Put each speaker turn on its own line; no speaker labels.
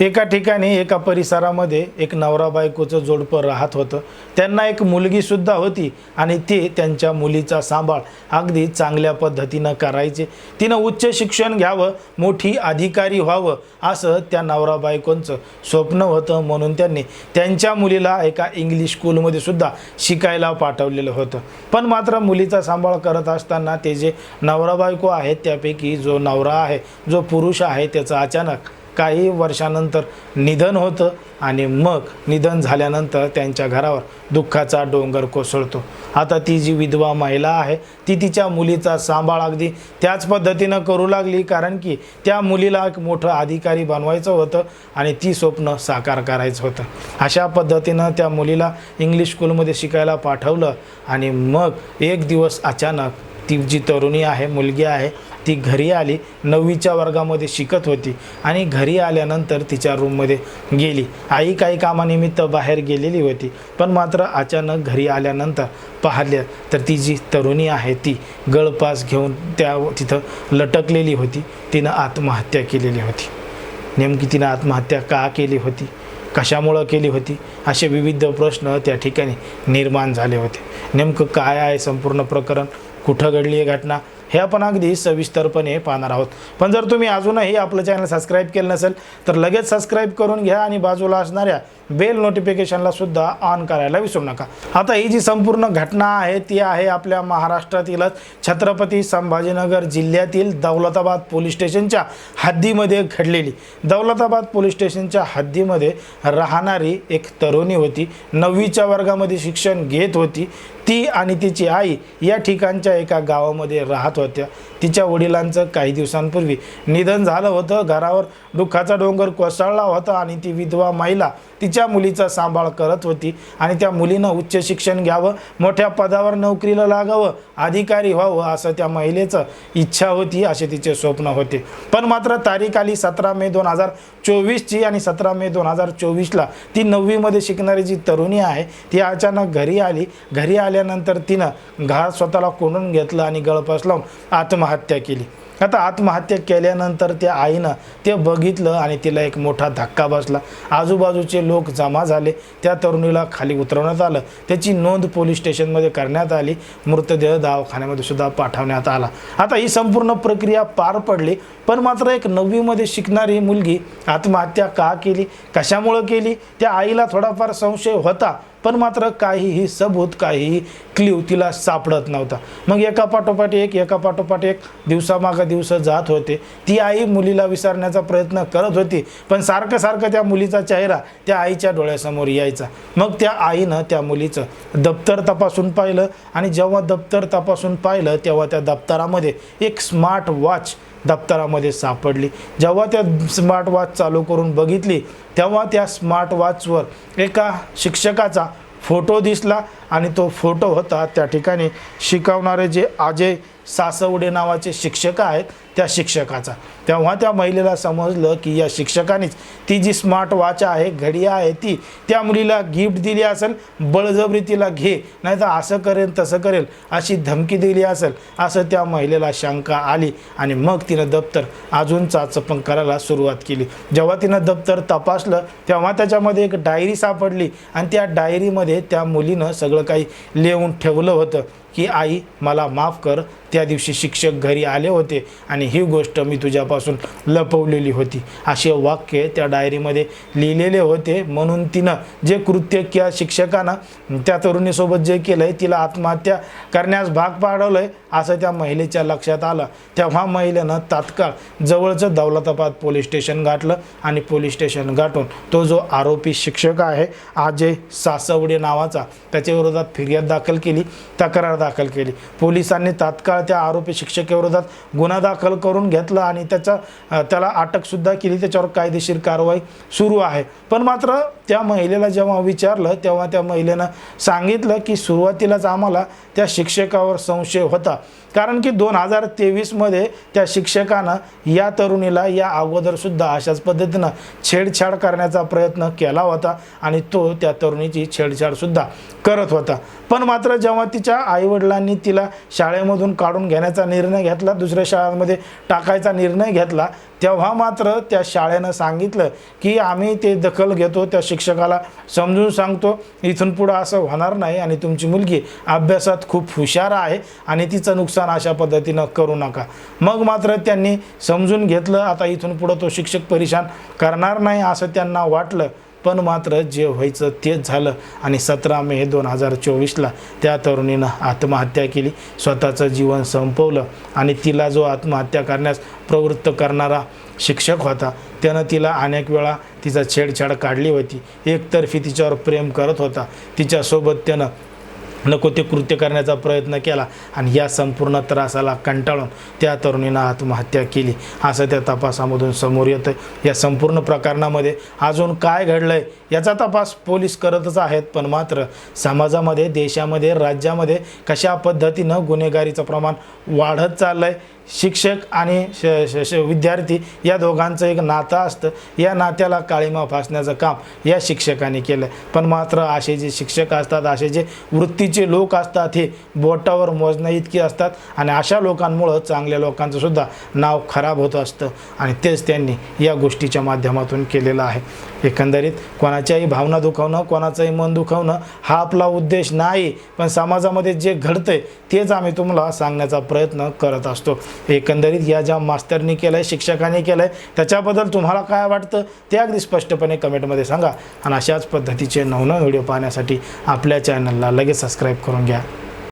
एका ठिकाणी एका परिसरामध्ये एक नवरा बायकोचं जोडपं राहत होतं. त्यांना एक मुलगीसुद्धा होती आणि ते त्यांच्या मुलीचा सांभाळ अगदी चांगल्या पद्धतीनं करायचे. तिनं उच्च शिक्षण घ्यावं मोठी अधिकारी व्हावं असं त्या नवरा बायकोंचं स्वप्न होतं म्हणून त्यांनी त्यांच्या मुलीला एका इंग्लिश स्कूलमध्ये सुद्धा शिकायला पाठवलेलं होतं. पण मात्र मुलीचा सांभाळ करत असताना ते जे नवरा बायको आहेत त्यापैकी जो नवरा आहे जो पुरुष आहे त्याचं अचानक काही वर्षानंतर निधन होतं आणि मग निधन झाल्यानंतर त्यांच्या घरावर दुःखाचा डोंगर कोसळतो. आता ती जी विधवा महिला आहे ती तिच्या मुलीचा सांभाळ अगदी त्याच पद्धतीनं करू लागली कारण की त्या मुलीला एक मोठं अधिकारी बनवायचं होतं आणि ती स्वप्न साकार करायचं होतं. अशा पद्धतीनं त्या मुलीला इंग्लिश स्कूलमध्ये शिकायला पाठवलं आणि मग एक दिवस अचानक ती जी तरुणी आहे मुलगी आहे ती घरी आली नववीच्या वर्गामध्ये शिकत होती आणि घरी आल्यानंतर तिच्या रूममध्ये गेली. आई काही कामानिमित्त बाहेर गेलेली होती पण मात्र अचानक घरी आल्यानंतर पाहिल्या तर ती जी तरुणी आहे ती गळपास घेऊन त्या तिथं लटकलेली होती. तिनं आत्महत्या केलेली होती. नेमकी तिनं आत्महत्या का केली होती? कशामुळं केली होती? असे विविध प्रश्न त्या ठिकाणी निर्माण झाले होते. नेमकं काय आहे संपूर्ण प्रकरण? कुठं घडली आहे घटना? हे आपण अगदी सविस्तरपणे पाहणार आहोत. पण जर तुम्ही अजूनही आपलं चॅनल सबस्क्राईब केलं नसेल तर लगेच सबस्क्राईब करून घ्या आणि बाजूला असणाऱ्या बेल नोटिफिकेशनला सुद्धा ऑन करायला विसरू नका. आता ही जी संपूर्ण घटना आहे ती आहे आपल्या महाराष्ट्रातीलच छत्रपती संभाजीनगर जिल्ह्यातील दौलताबाद पोलीस स्टेशनच्या हद्दीमध्ये घडलेली. दौलताबाद पोलीस स्टेशनच्या हद्दीमध्ये राहणारी एक तरुणी होती. नववीच्या वर्गामध्ये शिक्षण घेत होती. ती आणि तिची आई या ठिकाणच्या एका गावामध्ये राहत होत्या. तिच्या वडिलांचं काही दिवसांपूर्वी निधन झालं होतं. घरावर दुःखाचा डोंगर कोसळला होता आणि ती विधवा महिला तिच्या मुलीचा सांभाळ करत होती आणि त्या मुलीनं उच्च शिक्षण घ्यावं मोठ्या पदावर नोकरीला लागावं अधिकारी व्हावं असं त्या महिलेचं इच्छा होती असे तिचे स्वप्न होते. पण मात्र तारीख आली सतरा मे दोन हजार चोवीसची आणि सतरा मे दोन हजार चोवीसला ती नववीमध्ये शिकणारी जी तरुणी आहे ती अचानक घरी आली. घरी आल्यानंतर तिनं घाळ स्वतःला कोंडून घेतलं आणि गळपास लावून आत्महत्या केली. आता आत्महत्या केल्यानंतर त्या आईनं ते बघितलं आणि तिला एक मोठा धक्का बसला. आजूबाजूचे लोक जमा झाले. त्या तरुणीला खाली उतरवण्यात आलं. त्याची नोंद पोलीस स्टेशनमध्ये करण्यात आली. मृतदेह दवाखान्यामध्ये सुद्धा पाठवण्यात आला. आता ही संपूर्ण प्रक्रिया पार पडली पण मात्र एक नववीमध्ये शिकणारी मुलगी आत्महत्या का केली कशामुळं केली त्या आईला थोडाफार संशय होता पण मात्र काहीही सबूत काहीही क्ल्यू तिला सापडत नव्हता. मग एका पाठोपाठ एक एका पाठोपाठ एक दिवसामागं दिवस जात होते. ती आई मुलीला विसरण्याचा प्रयत्न करत होती पण सारखं सारखं त्या मुलीचा चेहरा त्या आईच्या डोळ्यासमोर यायचा. मग त्या आईनं त्या मुलीचं दप्तर तपासून पाहिलं आणि जेव्हा दप्तर तपासून पाहिलं तेव्हा त्या दप्तरामध्ये एक स्मार्ट वॉच दप्तरामध्ये सापडली. जेव्हा त्या स्मार्ट वॉच चालू करून बघितली तेव्हा त्या स्मार्ट वॉचवर एका शिक्षकाचा फोटो दिसला आणि तो फोटो होता त्या ठिकाणी शिकवणारे जे अजय सासवडे नावाचे शिक्षक आहेत त्या शिक्षकाचा. तेव्हा त्या महिलेला समजलं की या शिक्षकानेच ती जी स्मार्ट वॉच आहे घडी आहे ती त्या मुलीला गिफ्ट दिली असेल बळजबरी तिला घे नाही तर असं करेल तसं करेल अशी धमकी दिली असेल असं त्या महिलेला शंका आली आणि मग तिनं दप्तर अजून चाचपण करायला सुरुवात केली. जेव्हा तिनं दप्तर तपासलं तेव्हा त्याच्यामध्ये एक डायरी सापडली आणि त्या डायरीमध्ये त्या मुलीनं सगळं काही लिहून ठेवलं होतं की आई मला माफ कर. त्या दिवशी शिक्षक घरी आले होते आणि ही गोष्ट मी तुझ्यापासून लपवलेली होती. असे वाक्य त्या डायरीमध्ये लिहिलेले होते. म्हणून तिनं जे कृत्य किंवा शिक्षकानं त्या तरुणीसोबत जे केलं आहे तिला आत्महत्या करण्यास भाग पाडवलं आहे असं त्या महिलेच्या लक्षात आलं. तेव्हा महिलेनं तात्काळ जवळचं दौलताबाद पोलीस स्टेशन गाठलं आणि पोलीस स्टेशन गाठून तो जो आरोपी शिक्षक आहे अजय सासवडे नावाचा त्याच्याविरोधात फिर्याद दाखल केली तक्रार दाखल केली. पोलिसांनी तात्काळ त्या आरोपी शिक्षकाविरोधात गुन्हा दाखल करून घेतला आणि त्याचा त्याला अटकसुद्धा केली. त्याच्यावर कायदेशीर कारवाई सुरू आहे. पण मात्र त्या महिलेला जेव्हा विचारलं तेव्हा त्या महिलेनं सांगितलं की सुरुवातीलाच आम्हाला त्या शिक्षकावर संशय होता. कारण की दोन हजार तेवीसमध्ये त्या शिक्षकानं या तरुणीला या अगोदरसुद्धा अशाच पद्धतीनं छेडछाड करण्याचा प्रयत्न केला होता आणि तो त्या तरुणीची छेडछाडसुद्धा करत होता. पण मात्र जेव्हा तिच्या आईवडिलांनी तिला शाळेमधून काढून घेण्याचा निर्णय घेतला दुसऱ्या शाळांमध्ये टाकायचा निर्णय घेतला तेव्हा मात्र त्या शाळेनं सांगितलं की आम्ही ते दखल घेतो त्या शिक्षकाला समजून सांगतो इथून पुढं असं होणार नाही आणि तुमची मुलगी अभ्यासात खूप हुशार आहे आणि तिचं नुकसान अशा पद्धतीनं करू नका. मग मात्र त्यांनी समजून घेतलं आता इथून पुढं तो शिक्षक परेशान करणार नाही असं त्यांना वाटलं. पण मात्र जे व्हायचं तेच झालं आणि सतरा मे दोन हजार चोवीसला त्या तरुणीनं आत्महत्या केली. स्वतःचं जीवन संपवलं आणि तिला जो आत्महत्या करण्यास प्रवृत्त करणारा शिक्षक होता त्यानं तिला अनेक वेळा तिचा छेडछाड काढली होती. एकतर्फी तिच्यावर प्रेम करत होता. तिच्यासोबत त्यानं नको ते कृत्य करण्याचा प्रयत्न केला आणि या संपूर्ण त्रासाला कंटाळून त्या तरुणीनं आत्महत्या केली. असं त्या तपासामधून समोर येतं या संपूर्ण प्रकरणामध्ये अजून काय घडलंय याचा तपास पोलीस करतच आहेत पण मात्र समाजामध्ये देशामध्ये राज्यामध्ये कशा पद्धतीनं गुन्हेगारीचं प्रमाण वाढत चाललं आहे शिक्षक आणि श श श विद्यार्थी या दोघांचं एक नातं असतं. या नात्याला काळीमा फासण्याचं काम या शिक्षकांनी केलं. पण मात्र असे जे शिक्षक असतात असे जे वृत्तीचे लोक असतात हे बोटावर मोजण्या इतके असतात आणि अशा लोकांमुळं चांगल्या लोकांचं सुद्धा नाव खराब होत असतं. आणि तेच त्यांनी या गोष्टीच्या माध्यमातून केलेलं आहे. एकंदरीत कोणाच्याही भावना दुखावणं कोणाचंही मन दुखावणं हा आपला उद्देश नाही पण समाजामध्ये जे घडतंय तेच आम्ही तुम्हाला सांगण्याचा प्रयत्न करत असतो. एकंदरीत या ज्या मास्तरनी केलं आहे शिक्षकांनी केलं आहे त्याच्याबद्दल तुम्हाला काय वाटतं ते अगदी स्पष्टपणे कमेंटमध्ये सांगा. आणि अशाच पद्धतीचे नवनव व्हिडिओ पाहण्यासाठी आपल्या चॅनलला लगेच सबस्क्राईब करून घ्या.